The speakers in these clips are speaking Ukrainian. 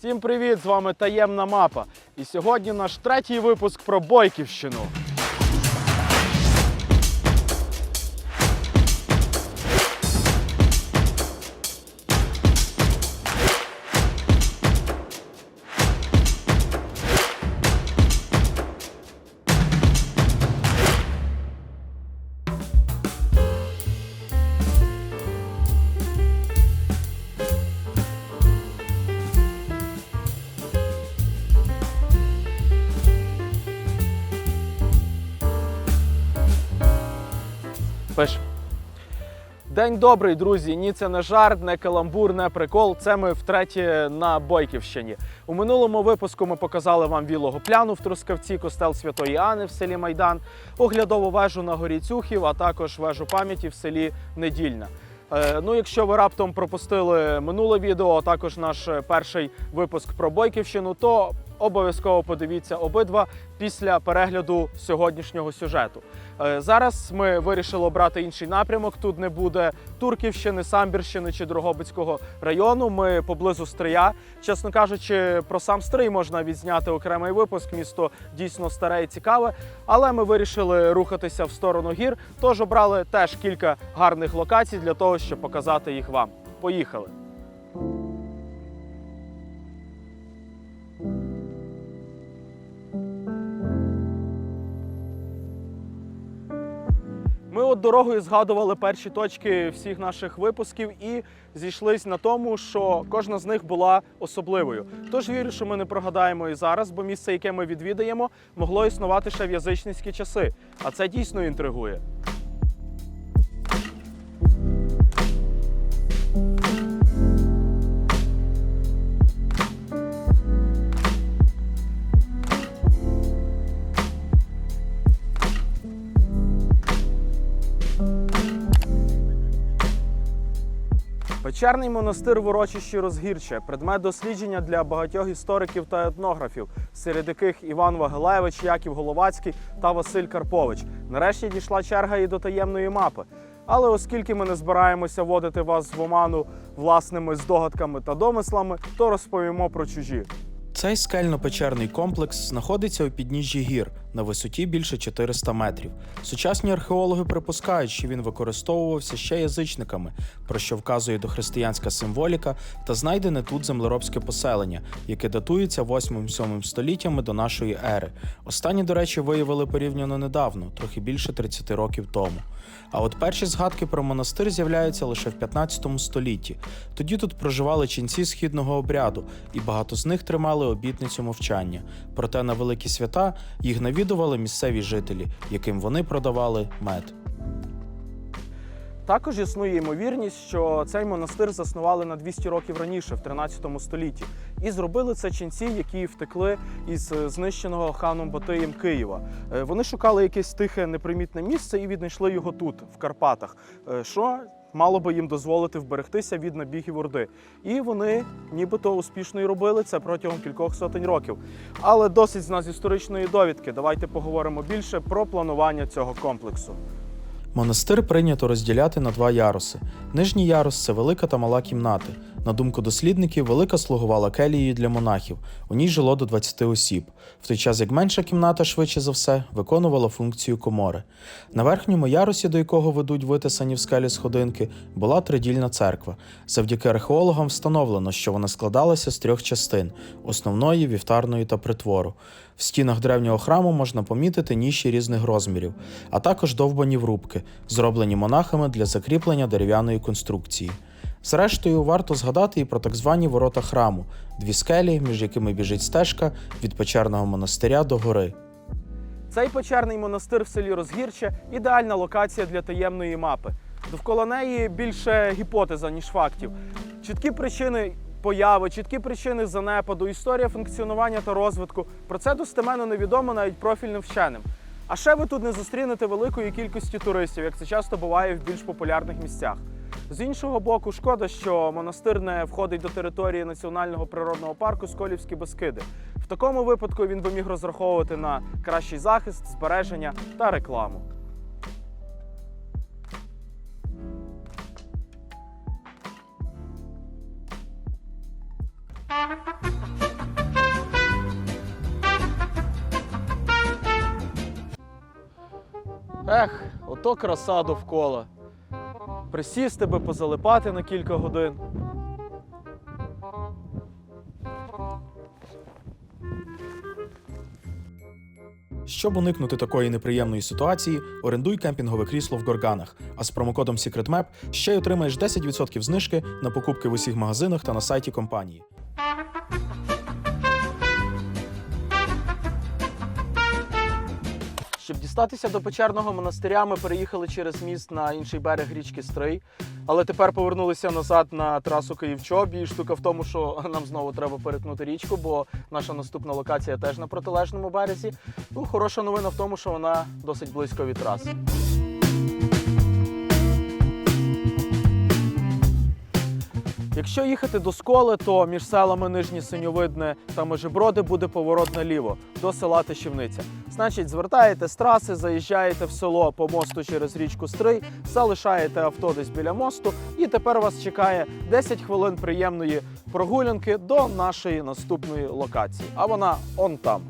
Всім привіт! З вами таємна мапа. І сьогодні наш третій випуск про Бойківщину. Пиш. День добрий, друзі. Ні, це не жарт, не каламбур, не прикол. Це ми втретє на Бойківщині. У минулому випуску ми показали вам вілого пляну в Трускавці, костел Святої Ани в селі Майдан, оглядову вежу на горі Цюхів, а також вежу пам'яті в селі Недільна. Е, Ну, якщо ви раптом пропустили минуле відео, а також наш перший випуск про Бойківщину, то обов'язково подивіться обидва після перегляду сьогоднішнього сюжету. Е, Зараз ми вирішили обрати інший напрямок. Тут не буде Турківщини, Самбірщини чи Дрогобицького району. Ми поблизу Стрия. Чесно кажучи, про сам Стрий можна відзняти окремий випуск. Місто дійсно старе і цікаве. Але ми вирішили рухатися в сторону гір. Тож обрали теж кілька гарних локацій для того, щоб показати їх вам. Поїхали! Ми от дорогою згадували перші точки всіх наших випусків і зійшлись на тому, що кожна з них була особливою. Тож вірю, що ми не прогадаємо і зараз, бо місце, яке ми відвідаємо, могло існувати ще в язичницькі часи. А це дійсно інтригує. Печерний монастир в урочищі Розгірче предмет дослідження для багатьох істориків та етнографів, серед яких Іван Вагилевич, Яків Головацький та Василь Карпович. Нарешті дійшла черга і до таємної мапи. Але оскільки ми не збираємося водити вас в оману власними здогадками та домислами, то розповімо про чужі. Цей скельно-печерний комплекс знаходиться у підніжжі гір на висоті більше 400 метрів. Сучасні археологи припускають, що він використовувався ще язичниками, про що вказує дохристиянська символіка та знайдене тут землеробське поселення, яке датується 8-7 століттями до нашої ери. Останні, до речі, виявили порівняно недавно, трохи більше 30 років тому. А от перші згадки про монастир з'являються лише в 15 столітті. Тоді тут проживали ченці східного обряду, і багато з них тримали обітницю мовчання. Проте на великі свята їх навідували місцеві жителі, яким вони продавали мед. Також існує ймовірність, що цей монастир заснували на 200 років раніше, в 13 столітті, і зробили це ченці, які втекли із е, знищеного ханом Батиєм Києва. Е, Вони шукали якесь тихе непримітне місце і віднайшли його тут, в Карпатах, е, що мало би їм дозволити вберегтися від набігів Орди. І вони нібито успішно і робили це протягом кількох сотень років. Але досить з нас історичної довідки. Давайте поговоримо більше про планування цього комплексу. Монастир прийнято розділяти на два яруси. Нижній ярус це велика та мала кімнати. На думку дослідників, велика слугувала келією для монахів. У ній жило до 20 осіб, в той час як менша кімната, швидше за все, виконувала функцію комори. На верхньому ярусі, до якого ведуть витисані в скелі сходинки, була тридільна церква. Завдяки археологам встановлено, що вона складалася з трьох частин: основної, вівтарної та притвору. В стінах древнього храму можна помітити ніші різних розмірів, а також довбані врубки, зроблені монахами для закріплення дерев'яної конструкції. Зрештою, варто згадати і про так звані ворота храму дві скелі, між якими біжить стежка від печерного монастиря до гори. Цей печерний монастир в селі Розгірче ідеальна локація для таємної мапи. Довкола неї більше гіпотеза, ніж фактів. Чіткі причини появи, чіткі причини занепаду, історія функціонування та розвитку. Про це достеменно невідомо навіть профільним вченим. А ще ви тут не зустрінете великої кількості туристів, як це часто буває в більш популярних місцях. З іншого боку, шкода, що монастир не входить до території національного природного парку Сколівські Бескиди. В такому випадку він би міг розраховувати на кращий захист, збереження та рекламу. Ех, ото краса довкола. Присісти би, позалипати на кілька годин. Щоб уникнути такої неприємної ситуації, орендуй кемпінгове крісло в Горганах, а з промокодом SecretMap ще й отримаєш 10% знижки на покупки в усіх магазинах та на сайті компанії. Щоб дістатися до печерного монастиря, ми переїхали через міст на інший берег річки Стрий. Але тепер повернулися назад на трасу Київ-Чоп. І штука в тому, що нам знову треба перетнути річку, бо наша наступна локація теж на протилежному березі. Ну, хороша новина в тому, що вона досить близько від траси. Якщо їхати до сколи, то між селами Нижнє Синьовидне та Межиброди буде поворот наліво до села Тишівниця. Значить, звертаєте з траси, заїжджаєте в село по мосту через річку Стрий, залишаєте авто десь біля мосту, і тепер вас чекає 10 хвилин приємної прогулянки до нашої наступної локації. А вона он там.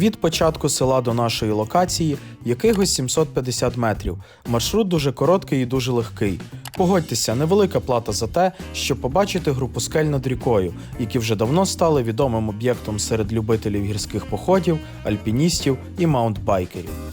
Від початку села до нашої локації якихось 750 метрів. Маршрут дуже короткий і дуже легкий. Погодьтеся, невелика плата за те, щоб побачити групу скель над рікою, які вже давно стали відомим об'єктом серед любителів гірських походів, альпіністів і маунтбайкерів.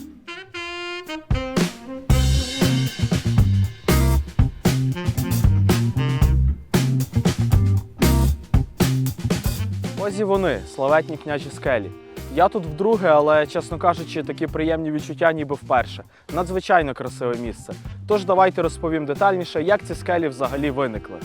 Ось і вони, славетні княжі скелі. Я тут вдруге, але, чесно кажучи, такі приємні відчуття ніби вперше. Надзвичайно красиве місце. Тож давайте розповім детальніше, як ці скелі взагалі виникли.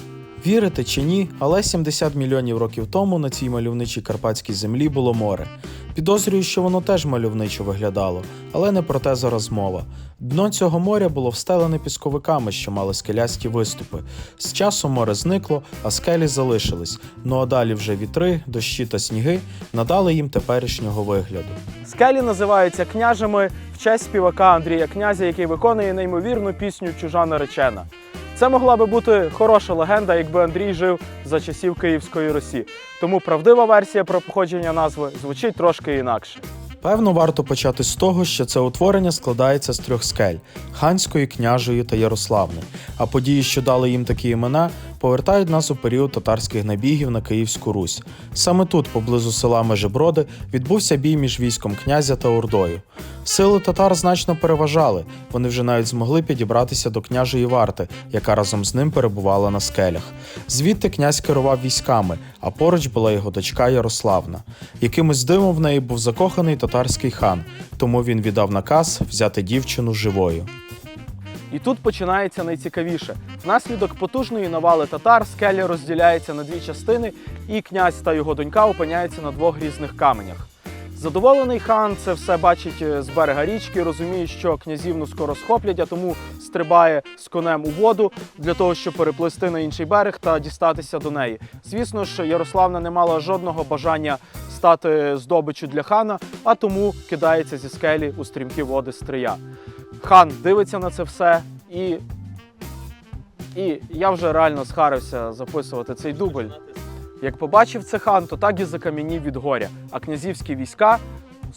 Вірите чи ні, але 70 мільйонів років тому на цій мальовничій карпатській землі було море. Підозрюю, що воно теж мальовничо виглядало, але не про те зараз мова. Дно цього моря було встелене пісковиками, що мали скелясті виступи. З часом море зникло, а скелі залишились. Ну а далі вже вітри, дощі та сніги надали їм теперішнього вигляду. Скелі називаються княжами в честь співака Андрія Князя, який виконує неймовірну пісню Чужа наречена. Це могла би бути хороша легенда, якби Андрій жив за часів Київської Русі. Тому правдива версія про походження назви звучить трошки інакше. Певно, варто почати з того, що це утворення складається з трьох скель ханської, княжої та Ярославни. А події, що дали їм такі імена, повертають нас у період татарських набігів на Київську Русь. Саме тут, поблизу села Межиброди, відбувся бій між військом князя та Ордою. Сили татар значно переважали, вони вже навіть змогли підібратися до княжої варти, яка разом з ним перебувала на скелях. Звідти князь керував військами, а поруч була його дочка Ярославна. Якимось дивом в неї був закоханий татарський хан, тому він віддав наказ взяти дівчину живою. І тут починається найцікавіше. Внаслідок потужної навали татар скеля розділяється на дві частини, і князь та його донька опиняються на двох різних каменях. Задоволений хан це все бачить е, з берега річки, розуміє, що князівну скоро схоплять, а тому стрибає з конем у воду для того, щоб переплисти на інший берег та дістатися до неї. Звісно ж, Ярославна не мала жодного бажання стати здобиччю для хана, а тому кидається зі скелі у стрімкі води стрия. Хан дивиться на це все і. І я вже реально схарився записувати цей дубль. Як побачив це хан, то так і закам'янів від горя. А князівські війська,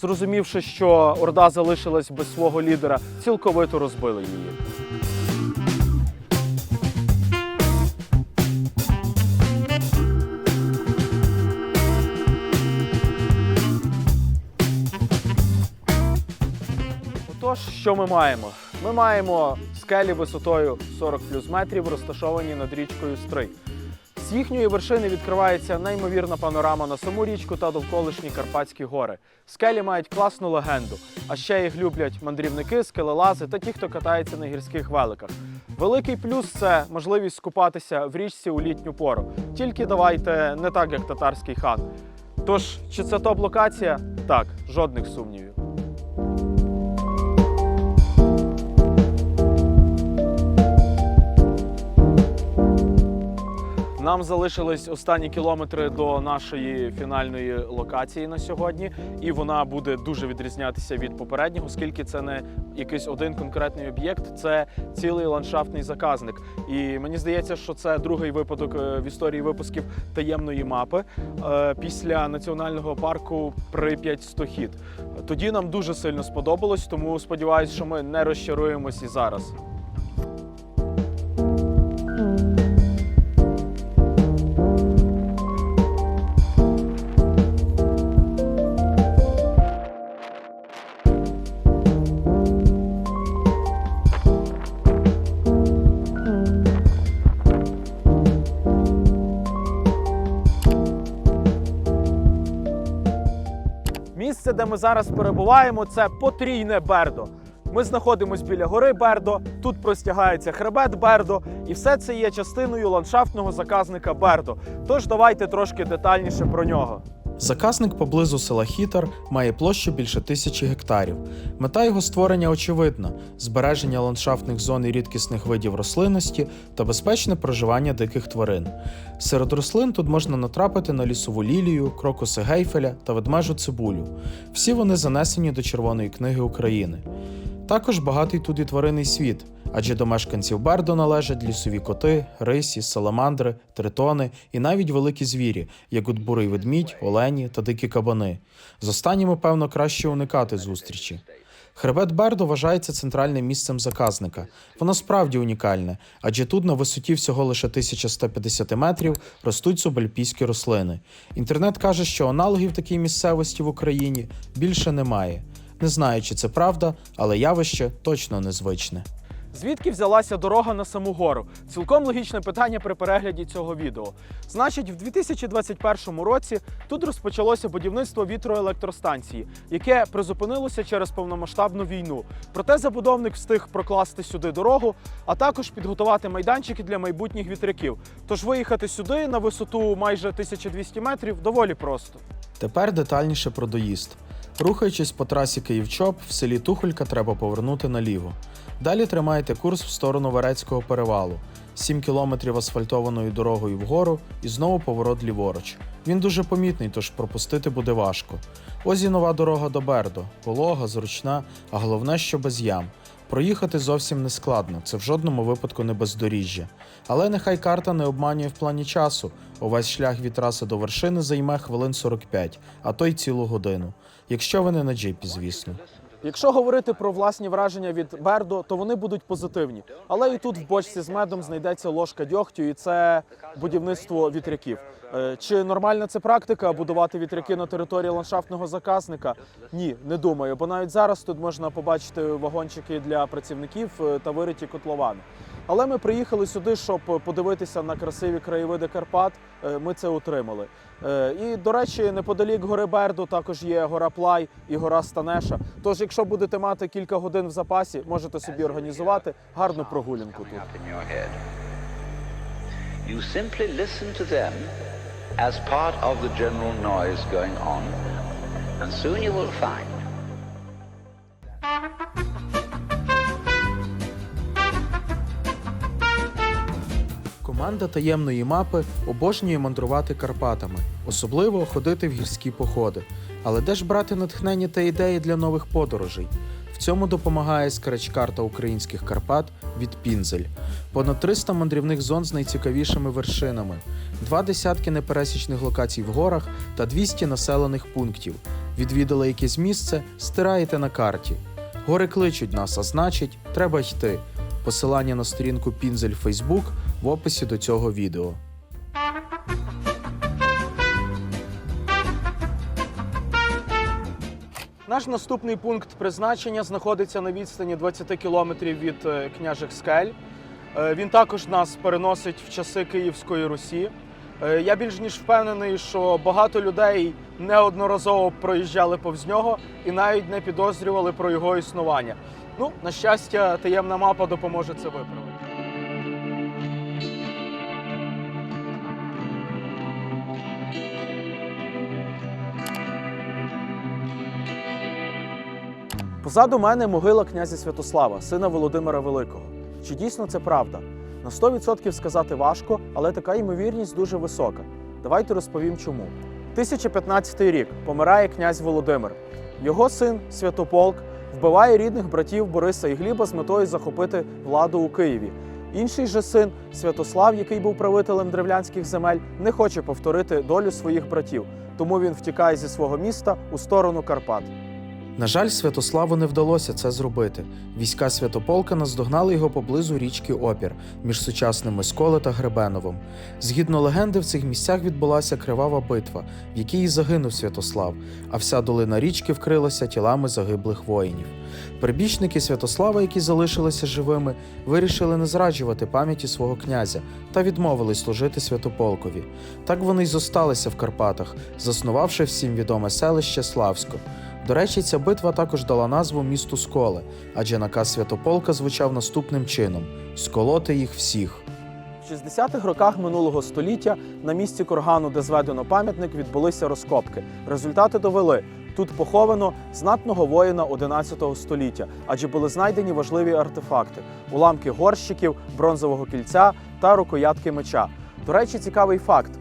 зрозумівши, що Орда залишилась без свого лідера, цілковито розбили її. Отож, що ми маємо? Ми маємо скелі висотою 40 плюс метрів, розташовані над річкою Стрий. З їхньої вершини відкривається неймовірна панорама на саму річку та довколишні Карпатські гори. Скелі мають класну легенду, а ще їх люблять мандрівники, скелелази та ті, хто катається на гірських великах. Великий плюс це можливість скупатися в річці у літню пору. Тільки давайте не так, як татарський хан. Тож, чи це топ-локація? Так, жодних сумнівів. Нам залишились останні кілометри до нашої фінальної локації на сьогодні, і вона буде дуже відрізнятися від попереднього, оскільки це не якийсь один конкретний об'єкт, це цілий ландшафтний заказник. І мені здається, що це другий випадок е, в історії випусків таємної мапи е, після національного парку Прип'ять Стохід. Тоді нам дуже сильно сподобалось, тому сподіваюся, що ми не розчаруємось і зараз. Де ми зараз перебуваємо, це потрійне Бердо. Ми знаходимося біля гори Бердо, тут простягається хребет Бердо, і все це є частиною ландшафтного заказника Бердо. Тож давайте трошки детальніше про нього. Заказник поблизу села Хітар має площу більше тисячі гектарів. Мета його створення очевидна: збереження ландшафтних зон і рідкісних видів рослинності та безпечне проживання диких тварин. Серед рослин тут можна натрапити на лісову лілію, крокуси гейфеля та ведмежу цибулю. Всі вони занесені до Червоної книги України. Також багатий тут і тваринний світ, адже до мешканців Бердо належать лісові коти, рисі, саламандри, тритони і навіть великі звірі, як от бурий ведмідь, олені та дикі кабани. З останніми, певно, краще уникати зустрічі. Хребет Бердо вважається центральним місцем заказника. Воно справді унікальне, адже тут на висоті всього лише 1150 метрів ростуть субальпійські рослини. Інтернет каже, що аналогів такій місцевості в Україні більше немає. Не знаю, чи це правда, але явище точно незвичне. Звідки взялася дорога на саму гору? Цілком логічне питання при перегляді цього відео. Значить, в 2021 році тут розпочалося будівництво вітроелектростанції, яке призупинилося через повномасштабну війну. Проте забудовник встиг прокласти сюди дорогу, а також підготувати майданчики для майбутніх вітряків. Тож виїхати сюди на висоту майже 1200 метрів доволі просто. Тепер детальніше про доїзд. Рухаючись по трасі Київ-Чоп, в селі Тухолька треба повернути наліво. Далі тримаєте курс в сторону Верецького перевалу. 7 кілометрів асфальтованою дорогою вгору і знову поворот ліворуч. Він дуже помітний, тож пропустити буде важко. Ось і нова дорога до Бердо, полога, зручна, а головне, що без ям. Проїхати зовсім не складно, це в жодному випадку не бездоріжжя. Але нехай карта не обманює в плані часу. Увесь шлях від траси до вершини займе хвилин 45, а то й цілу годину. Якщо ви не на джипі, звісно. Якщо говорити про власні враження від Бердо, то вони будуть позитивні. Але і тут в бочці з медом знайдеться ложка дьогтю, і це будівництво вітряків. Е, Чи нормальна це практика будувати вітряки на території ландшафтного заказника? Ні, не думаю. Бо навіть зараз тут можна побачити вагончики для працівників е, та вириті котловани. Але ми приїхали сюди, щоб подивитися на красиві краєвиди Карпат. Е, Ми це отримали. Е, І, до речі, неподалік гори Берду також є гора Плай і гора Станеша. Тож, якщо будете мати кілька годин в запасі, можете собі організувати гарну прогулянку тут. You simply listen to them as part of the general noise going on, and soon you will find Команда таємної мапи обожнює мандрувати Карпатами, особливо ходити в гірські походи. Але де ж брати натхнення та ідеї для нових подорожей? В цьому допомагає скреч-карта українських Карпат від Пінзель. Понад 300 мандрівних зон з найцікавішими вершинами, два десятки непересічних локацій в горах та 200 населених пунктів. Відвідали якесь місце, стираєте на карті. Гори кличуть нас, а значить, треба йти. Посилання на сторінку Пінзель Фейсбук в описі до цього відео. Наш наступний пункт призначення знаходиться на відстані 20 кілометрів від е, княжих скель. Е, Він також нас переносить в часи Київської Русі. Е, Я більш ніж впевнений, що багато людей неодноразово проїжджали повз нього і навіть не підозрювали про його існування. Ну, на щастя, таємна мапа допоможе це виправити. Позаду мене могила князя Святослава, сина Володимира Великого. Чи дійсно це правда? На 100% сказати важко, але така ймовірність дуже висока. Давайте розповім чому. 1015 рік помирає князь Володимир. Його син Святополк вбиває рідних братів Бориса і Гліба з метою захопити владу у Києві. Інший же син Святослав, який був правителем древлянських земель, не хоче повторити долю своїх братів, тому він втікає зі свого міста у сторону Карпат. На жаль, Святославу не вдалося це зробити. Війська Святополка наздогнали його поблизу річки Опір між сучасними Сколе та Гребеновим. Згідно легенди, в цих місцях відбулася кривава битва, в якій і загинув Святослав, а вся долина річки вкрилася тілами загиблих воїнів. Прибічники Святослава, які залишилися живими, вирішили не зраджувати пам'яті свого князя та відмовились служити Святополкові. Так вони й зосталися в Карпатах, заснувавши всім відоме селище Славсько. До речі, ця битва також дала назву місту Сколе, адже наказ Святополка звучав наступним чином: сколоти їх всіх. В 60-х роках минулого століття на місці кургану, де зведено пам'ятник, відбулися розкопки. Результати довели. Тут поховано знатного воїна 11 століття, адже були знайдені важливі артефакти: уламки горщиків, бронзового кільця та рукоятки меча. До речі, цікавий факт: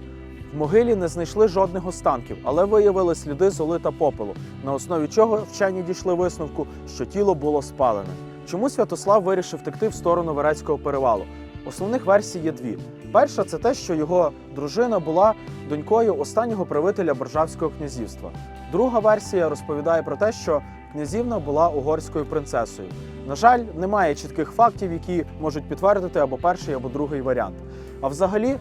могилі не знайшли жодних останків, але виявили сліди золи та попелу, на основі чого вчені дійшли висновку, що тіло було спалене. Чому Святослав вирішив втекти в сторону Верецького перевалу? Основних версій є дві. Перша це те, що його дружина була донькою останнього правителя Боржавського князівства. Друга версія розповідає про те, що князівна була угорською принцесою. На жаль, немає чітких фактів, які можуть підтвердити або перший, або другий варіант. А взагалі,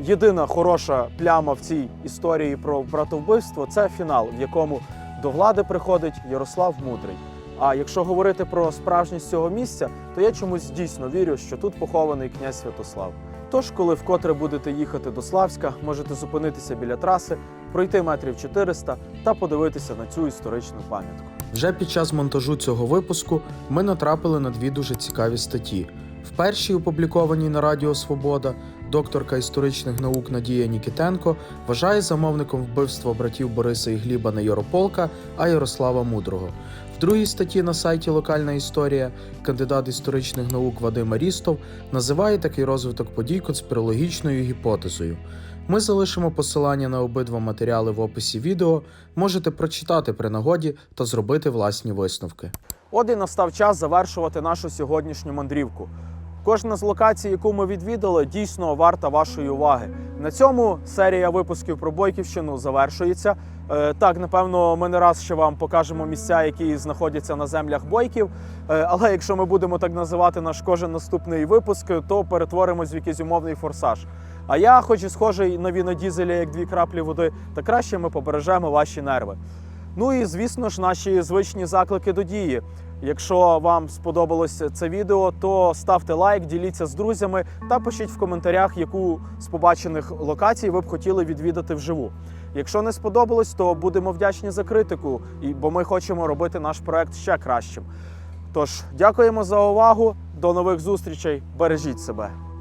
єдина хороша пляма в цій історії про братовбивство це фінал, в якому до влади приходить Ярослав Мудрий. А якщо говорити про справжність цього місця, то я чомусь дійсно вірю, що тут похований князь Святослав. Тож, коли вкотре будете їхати до Славська, можете зупинитися біля траси, пройти метрів 400 та подивитися на цю історичну пам'ятку. Вже під час монтажу цього випуску ми натрапили на дві дуже цікаві статті. В першій, опублікованій на Радіо Свобода, докторка історичних наук Надія Нікітенко вважає замовником вбивства братів Бориса і Гліба не Ярополка, а Ярослава Мудрого. В другій статті на сайті Локальна історія кандидат історичних наук Вадим Арістов називає такий розвиток подій конспірологічною гіпотезою. Ми залишимо посилання на обидва матеріали в описі відео. Можете прочитати при нагоді та зробити власні висновки. От і настав час завершувати нашу сьогоднішню мандрівку. Кожна з локацій, яку ми відвідали, дійсно варта вашої уваги. На цьому серія випусків про Бойківщину завершується. Е, Так, напевно, ми не раз ще вам покажемо місця, які знаходяться на землях бойків. Е, Але якщо ми будемо так називати наш кожен наступний випуск, то перетворимось в якийсь умовний форсаж. А я, хоч і схожий на вінодізеля, як дві краплі води, та краще ми побережемо ваші нерви. Ну і звісно ж, наші звичні заклики до дії. Якщо вам сподобалося це відео, то ставте лайк, діліться з друзями та пишіть в коментарях, яку з побачених локацій ви б хотіли відвідати вживу. Якщо не сподобалось, то будемо вдячні за критику, бо ми хочемо робити наш проект ще кращим. Тож, дякуємо за увагу. До нових зустрічей. Бережіть себе.